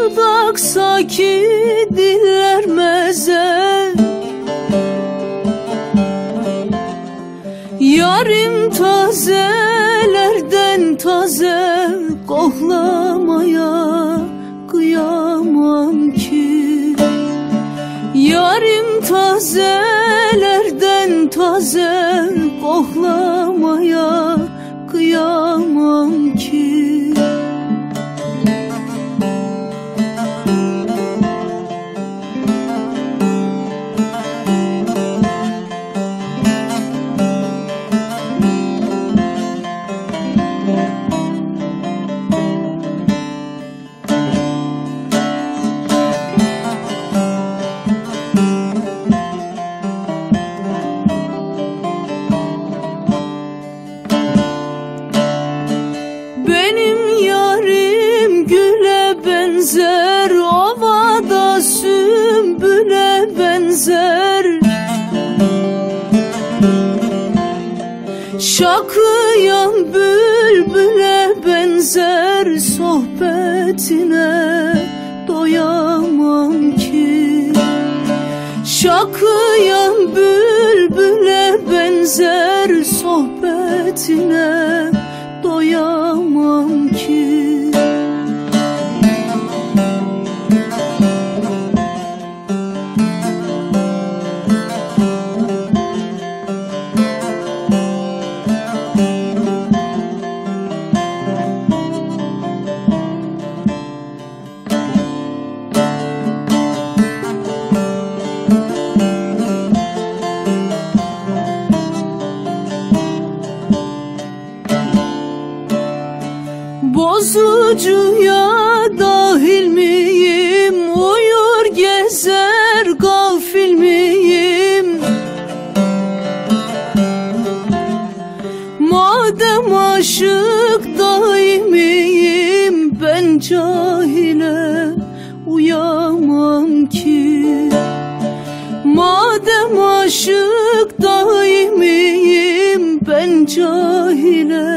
Aksaki diller meze Yarim tazelerden taze Koklamaya kıyamam ki. Yarim tazelerden taze Koklamaya Şakıyan bülbüle benzer sohbetine doyamam ki. Şakıyan bülbüle benzer sohbetine Bozucuya dahil miyim? Uyur gezer gafil miyim? Madem aşık daimiyim Ben cahile uyamam ki. Madem aşık daimiyim Ben cahil